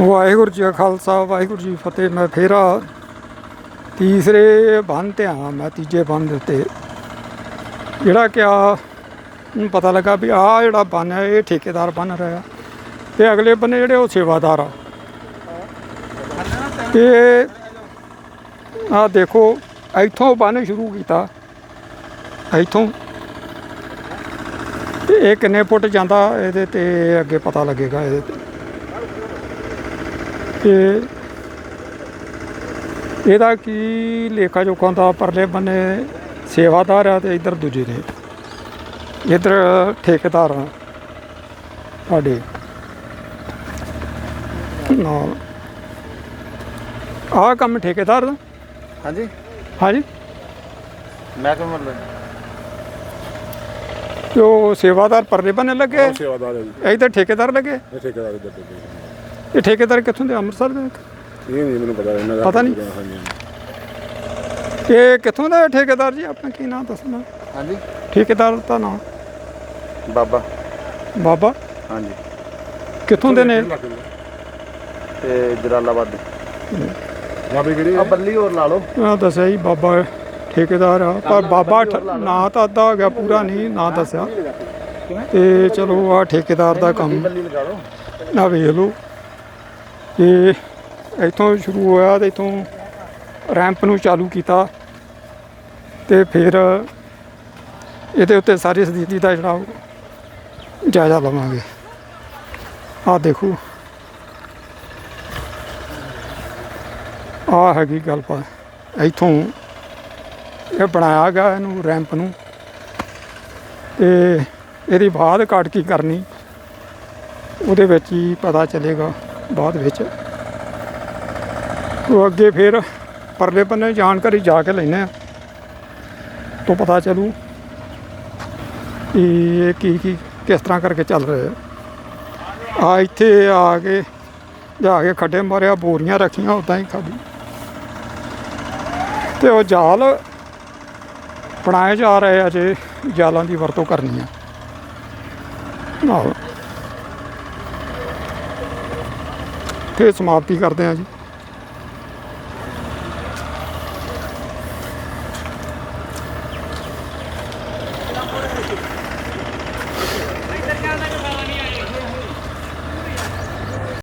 ਵਾਹਿਗੁਰੂ ਜੀ ਕਾ ਖਾਲਸਾ, ਵਾਹਿਗੁਰੂ ਜੀ ਫਤਿਹ। ਮੈਂ ਫੇਰ ਆ ਤੀਸਰੇ ਬੰਨ ਤੇ ਆਇਆ ਮੈਂ, ਤੀਜੇ ਬੰਨ ਦੇ ਉੱਤੇ। ਜਿਹੜਾ ਕਿ ਆ ਨੂੰ ਪਤਾ ਲੱਗਾ ਵੀ ਆ ਜਿਹੜਾ ਬੰਨ ਹੈ, ਇਹ ਠੇਕੇਦਾਰ ਬੰਨ ਰਿਹਾ ਤੇ ਅਗਲੇ ਬੰਨੇ ਜਿਹੜੇ ਉਹ ਸੇਵਾਦਾਰ ਆ। ਤੇ ਆ ਦੇਖੋ, ਇੱਥੋਂ ਬੰਨ ਸ਼ੁਰੂ ਕੀਤਾ। ਇੱਥੋਂ। ਤੇ ਇਹ ਕਿੰਨੇ ਫੁੱਟ ਜਾਂਦਾ ਇਹਦੇ ਤੇ ਅੱਗੇ ਪਤਾ ਲੱਗੇਗਾ ਇਹਦੇ ਤੇ। ਤੇ ਇਹਦਾ ਕੀ ਲੇਖਾ ਜੋਖਾਂ ਦਾ ਪਰਲੇ ਬੰਨੇ ਸੇਵਾਦਾਰ ਆ ਤੇ ਇੱਧਰ ਦੂਜੇ ਨੇ ਇੱਧਰ ਠੇਕੇਦਾਰ ਆ ਸਾਡੇ। ਨਾਲ। ਆਹ ਕੰਮ ਠੇਕੇਦਾਰ ਦਾ? ਹਾਂਜੀ। ਹਾਂਜੀ। ਮੈਂ ਕਿਹਾ ਮਤਲਬ ਤੇ ਉਹ ਸੇਵਾਦਾਰ ਪਰਲੇ ਬੰਨੇ ਲੱਗੇ? ਸੇਵਾਦਾਰ ਹੈ ਜੀ। ਇੱਧਰ ਠੇਕੇਦਾਰ ਲੱਗੇ? ਇਹ ਠੇਕੇਦਾਰ ਦੇ ਦਿੱਤੇ ਇਹ ਠੇਕੇਦਾਰ ਕਿੱਥੋਂ ਦੇ? ਅੰਮ੍ਰਿਤਸਰ ਦੇ ਇਹ ਨਹੀਂ ਮੈਨੂੰ ਪਤਾ ਇਹਨਾਂ ਦਾ ਪਤਾ ਨਹੀਂ? ਇਹ ਕਿੱਥੋਂ ਦਾ ਠੇਕੇਦਾਰ ਜੀ? ਆਪਣਾ ਕੀ ਨਾਮ ਦੱਸਣਾ ਹਾਂਜੀ। ਠੇਕੇਦਾਰ ਦਾ ਨਾਮ ਬਾਬਾ। ਬਾਬਾ? ਹਾਂਜੀ। ਕਿੱਥੋਂ ਦੇ ਨੇ? ਤੇ ਜਲਾਲਾਬਾਦ ਬਾਬੇ ਕਿਹੜੇ ਆ? ਬੱਲੀ ਹੋਰ ਲਾ ਲਓ। ਆ ਦੱਸਿਆ ਜੀ ਬਾਬਾ ਠੇਕੇਦਾਰ ਆ। ਪਰ ਬਾਬਾ ਠ- ਨਾਂ ਤਾਂ ਅੱਧਾ ਹੋ ਗਿਆ ਪੂਰਾ ਨਹੀਂ ਨਾਂ ਦੱਸਿਆ। ਤੇ ਚਲੋ ਆ ਠੇਕੇਦਾਰ ਦਾ ਕੰਮ। ਬੱਲੀ ਲਗਾ ਲਓ। ਨਾ ਵੇਖ ਲਓ। ਇਹ ਇੱਥੋਂ ਸ਼ੁਰੂ ਹੋਇਆ ਤੇ ਇੱਥੋਂ ਰੈਂਪ ਨੂੰ ਚਾਲੂ ਕੀਤਾ ਤੇ ਫਿਰ ਇਹਦੇ ਉੱਤੇ ਸਾਰੀ ਸਥਿਤੀ ਦਾ ਜਿਹੜਾ ਜਾਇਜ਼ਾ ਲਵਾਂਗੇ। ਆਹ ਦੇਖੋ। ਆਹ ਹੈਗੀ ਗੱਲਬਾਤ ਇੱਥੋਂ ਇਹ ਬਣਾਇਆ ਗਿਆ ਇਹਨੂੰ ਰੈਂਪ ਨੂੰ। ਤੇ ਇਹਦੀ ਬਾਅਦ ਕੱਟ ਕੀ ਕਰਨੀ। ਉਹਦੇ ਵਿੱਚ ਹੀ ਪਤਾ ਚੱਲੇਗਾ। ਬਾਅਦ ਵਿੱਚ। ਉਹ ਅੱਗੇ ਫਿਰ ਪਰਲੇ ਬੰਨੇ ਜਾਣਕਾਰੀ ਜਾ ਕੇ ਲੈਨੇ ਆ ਤੋਂ ਪਤਾ ਚੱਲੂ ਕਿ ਇਹ ਕੀ ਕੀ, ਕਿਸ ਤਰ੍ਹਾਂ ਕਰਕੇ ਚੱਲ ਰਿਹਾ ਆ। ਇੱਥੇ ਆ ਕੇ ਜਾ ਕੇ ਖੱਡੇ ਮਾਰਿਆ, ਬੋਰੀਆਂ ਰੱਖੀਆਂ ਉਦਾਂ ਹੀ ਖਾਲੀ ਤੇ ਉਹ ਜਾਲ ਬਣਾਏ ਜਾ ਰਹੇ ਆ ਜੇ ਜਾਲਾਂ ਦੀ ਵਰਤੋਂ ਕਰਨੀ ਆ। ਆਹੋ ਇੱਥੇ ਸਮਾਪਤੀ ਕਰਦੇ ਹਾਂ ਜੀ।